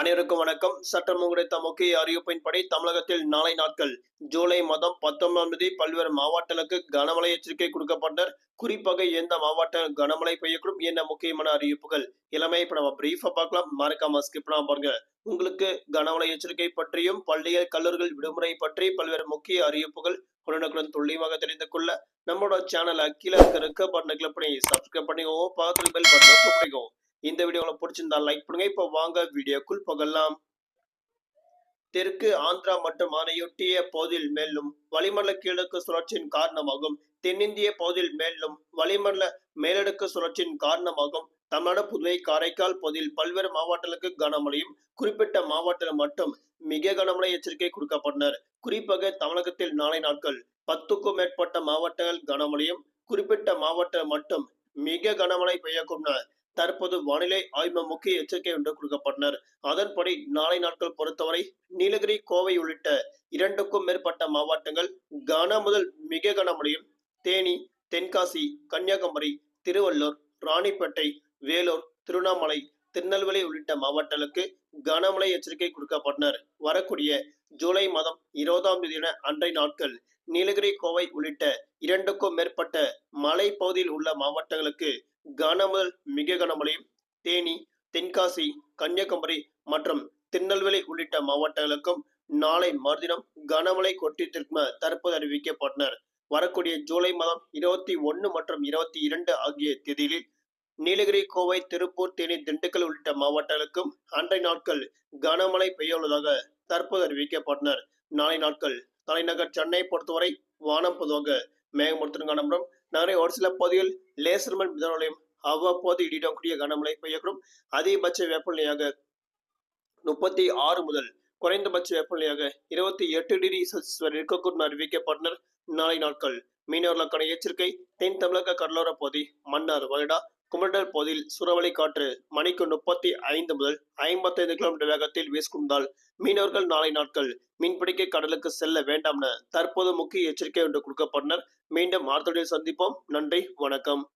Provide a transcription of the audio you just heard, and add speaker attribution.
Speaker 1: அனைவருக்கும் வணக்கம். சட்டம் கிடைத்த முக்கிய அறிவிப்பின்படி தமிழகத்தில் நாளை நாட்கள் ஜூலை மாதம் பத்தொன்பதாம் தேதி பல்வேறு மாவட்டங்களுக்கு கனமழை எச்சரிக்கை கொடுக்கப்பட்டனர். குறிப்பாக எந்த மாவட்டம் கனமழை பெய்யக்கூடும் என்ன முக்கியமான அறிவிப்புகள் இளமை. இப்ப நம்ம பிரீஃபா பார்க்கலாம். மறக்காம ஸ்கிப் பண்ணாம பாருங்க. உங்களுக்கு கனமழை எச்சரிக்கை பற்றியும் பள்ளிகள் கல்லூரிகள் விடுமுறை பற்றி பல்வேறு முக்கிய அறிவிப்புகள் உடனுக்குடன் துல்லியமாக தெரிந்து கொள்ள நம்மளோட சேனல் அக்கீழ இருக்க பட்டனை கிளிக் பண்ணி சப்ஸ்கிரைப் பண்ணிக்கோ பக்கத்துல பெல் பட்டனை இந்த வீடியோ உங்களுக்கு பிடிச்சிருந்தா லைக் பண்ணுங்க. இப்போ வாங்க வீடியோக்குள் போகலாம். தெற்கு ஆந்திரா மற்றும் அதனையொட்டிய பகுதியில் மேலும் வளிமண்டல கீழடுக்கு சுழற்சியின் காரணமாகும். தென்னிந்திய பகுதியில் மேலும் வளிமண்டல மேலடுக்கு சுழற்சியின் காரணமாகும். தமிழ்நாடு புதுவை காரைக்கால் பகுதியில் பல்வேறு மாவட்டங்களுக்கு கனமழையும் குறிப்பிட்ட மாவட்டத்தில் மட்டும் மிக கனமழை எச்சரிக்கை கொடுக்கப்பட்டனர். குறிப்பாக தமிழகத்தில் நாளை நாட்கள் பத்துக்கும் மேற்பட்ட மாவட்டங்கள் கனமழையும் குறிப்பிட்ட மாவட்டம் மட்டும் மிக கனமழை பெய்யக்கூடும் தற்போது வானிலை ஆய்வு முக்கிய எச்சரிக்கை ஒன்று கொடுக்கப்பட்டனர். அதன்படி நாளை நாட்கள் பொறுத்தவரை நீலகிரி கோவை உள்ளிட்ட இரண்டுக்கும் மேற்பட்ட மாவட்டங்கள் கன முதல் மிக கனமழையும் தேனி தென்காசி கன்னியாகுமரி திருவள்ளூர் ராணிப்பேட்டை வேலூர் திருவண்ணாமலை திருநெல்வேலி உள்ளிட்ட மாவட்டங்களுக்கு கனமழை எச்சரிக்கை கொடுக்கப்பட்டனர். வரக்கூடிய ஜூலை மாதம் இருபதாம் தேதி அன்றைய நாட்கள் நீலகிரி கோவை உள்ளிட்ட இரண்டுக்கும் மேற்பட்ட மலை பகுதியில் உள்ள மாவட்டங்களுக்கு கனமுதல் மிக கனமழையும் தேனி தென்காசி கன்னியாகுமரி மற்றும் திருநெல்வேலி உள்ளிட்ட மாவட்டங்களுக்கும் நாளை மறுதினம் கனமழை கொட்டித்திருக்கும் தற்போது அறிவிக்கப்பட்டனர். வரக்கூடிய ஜூலை மாதம் இருபத்தி ஒன்று மற்றும் இருபத்தி இரண்டு ஆகிய தேதிகளில் நீலகிரி கோவை திருப்பூர் தேனி திண்டுக்கல் உள்ளிட்ட மாவட்டங்களுக்கும் அன்றைய நாட்கள் கனமழை பெய்ய உள்ளதாக தற்போது அறிவிக்கப்பட்டனர். நாளை நாட்கள் தலைநகர் சென்னை பொறுத்தவரை வானம் பொதுவாக மேகமூர்த்தம் காணப்படும். நகரை ஒரு சில பகுதியில் லேசர் மண் மிதனோலையும் அவ்வப்போது இடிடக்கூடிய கனமழை பெய்யக்கூடும். அதிகபட்ச வெப்பநிலையாக முப்பத்தி ஆறு முதல் குறைந்தபட்ச வெப்பநிலையாக இருபத்தி எட்டு டிகிரி செல்சியஸ் வரை இருக்கக்கூடும் அறிவிக்கப்பட்டனர். நாளை நாட்கள் மீனவர்களுக்கான எச்சரிக்கை. தென் தமிழக கடலோர பகுதி மன்னார் வயடா குமரடல் பகுதியில் சூறாவளி காற்று மணிக்கு முப்பத்தி ஐந்து முதல் ஐம்பத்தைந்து கிலோமீட்டர் வேகத்தில் வீசுகுந்தால் மீனவர்கள் நாளை நாட்கள் மீன்பிடிக்க கடலுக்கு செல்ல வேண்டாம் என தற்போது முக்கிய எச்சரிக்கை ஒன்று கொடுக்கப்பட்டனர். மீண்டும் ஆர்த்தோடைய சந்திப்போம். நன்றி. வணக்கம்.